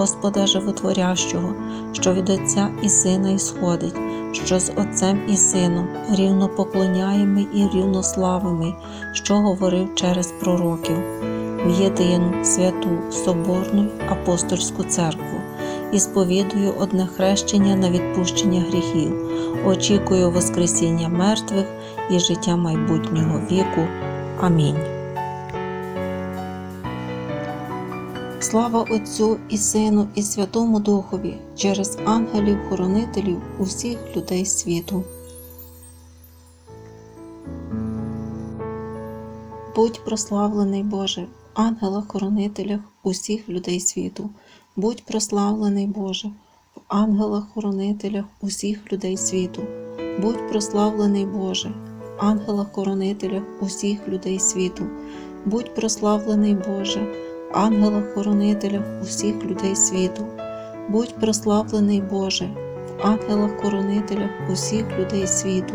Господа Животворящого, що від Отця і Сина ісходить, що з Отцем і Сином рівно поклоняємий і рівнославимий, що говорив через пророків, в єдину святу Соборну апостольську церкву, і сповідую одне хрещення на відпущення гріхів, очікую Воскресіння мертвих і життя майбутнього віку. Амінь. Слава Отцю і Сину, і Святому Духові через ангелів-хоронителів усіх людей світу. Будь прославлений Боже, в ангелах-хоронителях усіх людей світу. Будь прославлений Боже, в ангелах-хоронителях усіх людей світу. Будь прославлений Боже, в ангелах-хоронителях усіх людей світу. Будь прославлений Боже ангелах-хоронителях усіх людей світу, будь прославлений Боже, в ангелах-хоронителях усіх людей світу,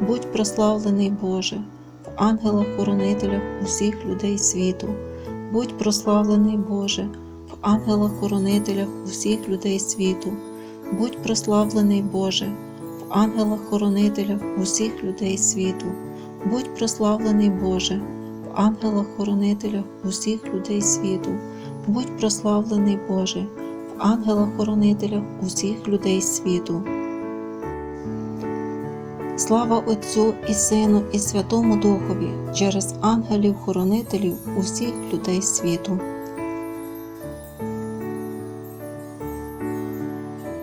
будь прославлений Боже, в ангелах-хоронителях усіх людей світу, будь прославлений Боже, в ангелах-хоронителях усіх людей світу, будь прославлений Боже, в ангелах-хоронителях усіх людей світу, будь прославлений Боже ангелах-хоронителях усіх людей світу, будь прославлений Боже, в ангелах-хоронителях усіх людей світу. Слава Отцю і Сину, і Святому Духові через ангелів-хоронителів усіх людей світу.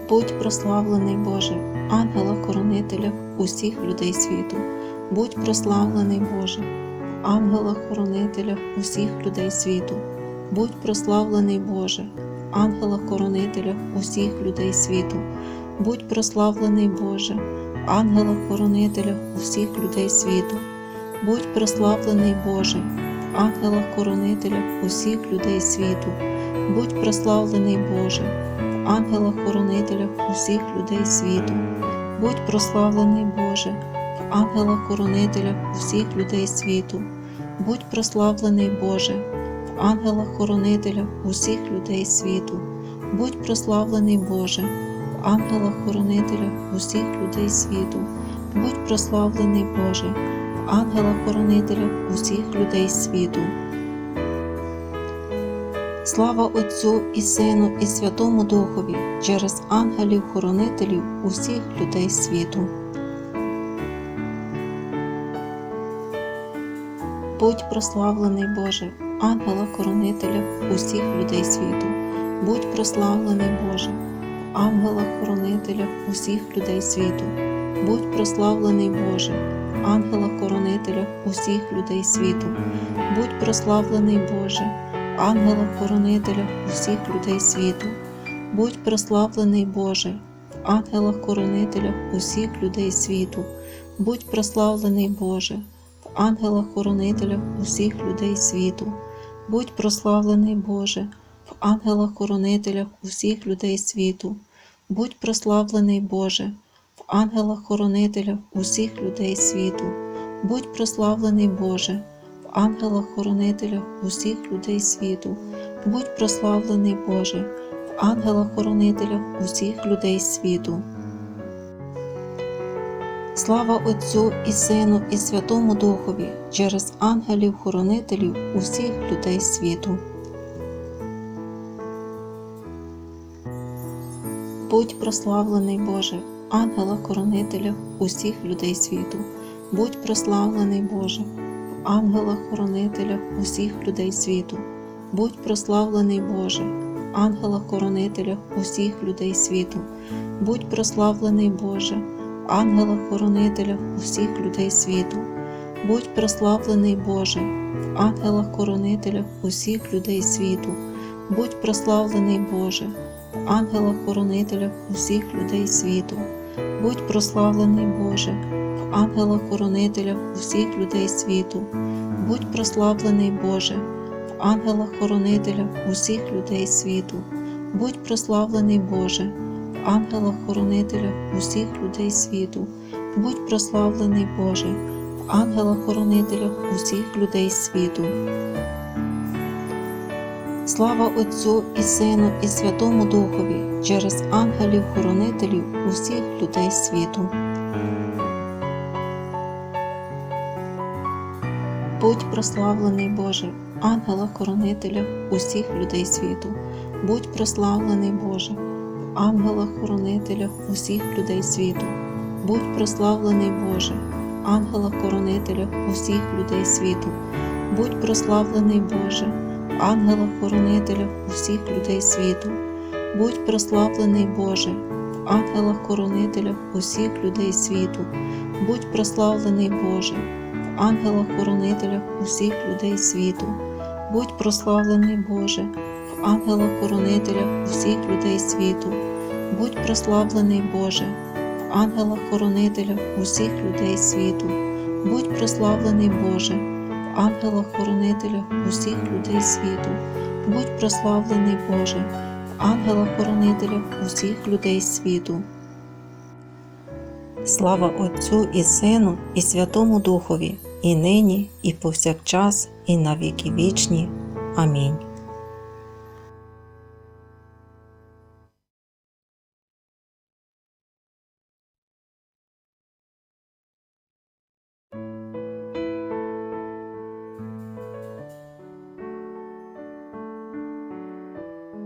Будь прославлений Боже, ангелах-хоронителях усіх людей світу, будь прославлений Боже ангелах-хоронителях усіх людей світу, будь прославлений Боже, ангелах-хоронителях усіх людей світу, будь прославлений Боже, ангелах-хоронителях усіх людей світу, будь прославлений Боже, ангелах-хоронителях усіх людей світу, будь прославлений Боже, ангелах-хоронителях усіх людей світу, будь прославлений Боже ангелах-хоронителях усіх людей світу, будь прославлений Боже, в ангелах-хоронителях усіх людей світу, будь прославлений Боже, в ангелах-хоронителях усіх людей світу, будь прославлений Боже, в ангелах-хоронителях усіх людей світу. Слава Отцю і Сину, і Святому Духові через ангелів-хоронителів усіх людей світу. Будь прославлений Боже, ангела-коронителя усіх людей світу, будь прославлений Боже, в ангелах-хоронителях усіх людей світу, будь прославлений Боже, в ангелах-хоронителях усіх людей світу, будь прославлений Боже, в ангелах-хоронителях усіх людей світу, будь прославлений Боже, в ангелах-хоронителях усіх людей світу, будь прославлений Боже, ангелах-хоронителях усіх людей світу, будь прославлений Боже, в ангелах-хоронителях усіх людей світу, будь прославлений Боже, в ангелах-хоронителях усіх людей світу, будь прославлений Боже, в ангелах-хоронителях усіх людей світу, будь прославлений Боже, в ангелах-хоронителях усіх людей світу. Слава Отцю і Сину і Святому Духові через ангелів-хоронителів усіх людей світу. Будь прославлений Боже, ангела-хоронителя усіх людей світу. Будь прославлений Боже, в ангелах-хоронителях усіх людей світу. Будь прославлений Боже, в ангелах-хоронителях усіх людей світу. Будь прославлений Боже, в ангелах-хоронителях усіх людей світу. Будь прославлений Боже, в ангелах-хоронителях усіх людей світу. Будь прославлений Боже, в ангелах-хоронителях усіх людей світу. Будь прославлений Боже, в ангелах-хоронителях усіх людей світу. Будь прославлений Боже, в ангелах-хоронителях усіх людей світу. Будь прославлений Боже, в ангелах-хоронителях усіх людей світу. Будь прославлений Боже, в ангелах-хоронителях усіх людей світу. Слава Отцю і Сину і Святому Духові через ангелів-хоронителів усіх людей світу. Будь прославлений Боже, ангелах-хоронителях усіх людей світу. Будь прославлений Боже, в ангелах-хоронителях усіх людей світу. Будь прославлений Боже, в ангелах-хоронителях усіх людей світу. Будь прославлений Боже, в ангелах-хоронителях усіх людей світу. Будь прославлений Боже, в ангелах-хоронителях усіх людей світу. Будь прославлений Боже, в ангелах-хоронителях усіх людей світу. Будь прославлений Боже, в ангелах-хоронителях усіх людей світу. Будь прославлений Боже, в ангелах-хоронителях усіх людей світу. Будь прославлений Боже, в ангелах-хоронителях усіх людей світу. Будь прославлений Боже, в ангелах-хоронителях усіх людей світу. Слава Отцю і Сину, і Святому Духові, і нині, і повсякчас, і на віки вічні. Амінь.